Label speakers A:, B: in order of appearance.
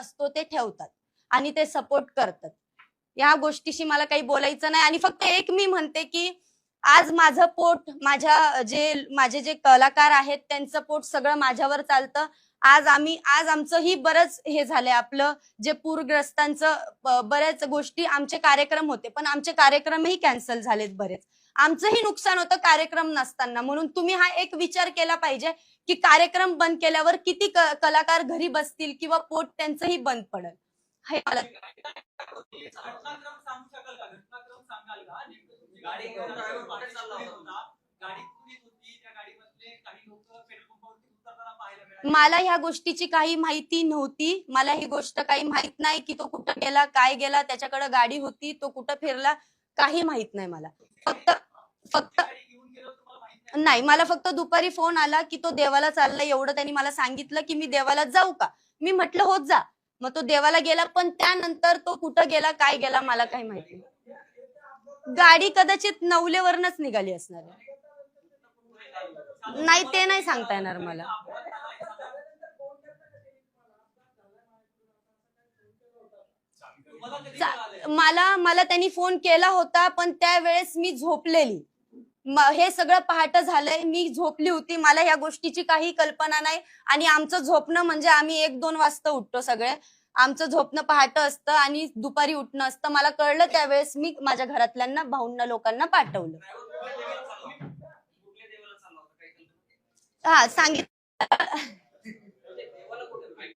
A: असतो ते ठेवतात आणि ते सपोर्ट करतात. या गोष्टीशी मला काही बोलायचं नाही आणि फक्त एक मी म्हणते की आज माझं पोट माझ्या जे माझे जे कलाकार आहेत त्यांचं पोट सगळं माझ्यावर चालतं. आज आम्ही आज आमचंही बरंच हे झालंय आपलं जे पूरग्रस्तांचं बऱ्याच गोष्टी आमचे कार्यक्रम होते पण आमचे कार्यक्रमही कॅन्सल झालेत बरेच. आमचंही नुकसान होतं कार्यक्रम नसताना म्हणून तुम्ही हा एक विचार केला पाहिजे की कार्यक्रम बंद केल्यावर किती कलाकार घरी बसतील किंवा पोट त्यांचंही बंद पडेल? हे मला मला ह्या गोष्टीची काही माहिती नव्हती. मला ही गोष्ट काही माहीत नाही की तो कुठं गेला काय गेला त्याच्याकडे गाडी होती तो कुठं फिरला काही माहीत नाही मला. फक्त फक्त
B: गाडी घेऊन गेलो तुम्हाला माहीत नाही
A: मला फक्त दुपारी फोन आला की तो देवाला चालला एवढं त्यांनी मला सांगितलं की मी देवाला जाऊ का? मी म्हटलं होत जा. मग तो देवाला गेला पण त्यानंतर तो कुठं गेला काय गेला मला काही माहिती नाही. गाडी कदाचित नवलेवरनच निघाली असणार आहे. नाही ते नाही सांगता येणार मला. मला मला त्यांनी फोन केला होता पण त्यावेळेस मी झोपलेली. हे सगळं पहाट झालंय मी झोपली होती मला या गोष्टीची काही कल्पना नाही आणि आमचं झोपणं म्हणजे आम्ही एक दोन वाजता उठतो सगळे. आमचं झोपणं पहाट असतं आणि दुपारी उठणं असतं. मला कळलं त्यावेळेस मी माझ्या घरातल्यांना भाऊंना लोकांना पाठवलं. हा सांगितलं.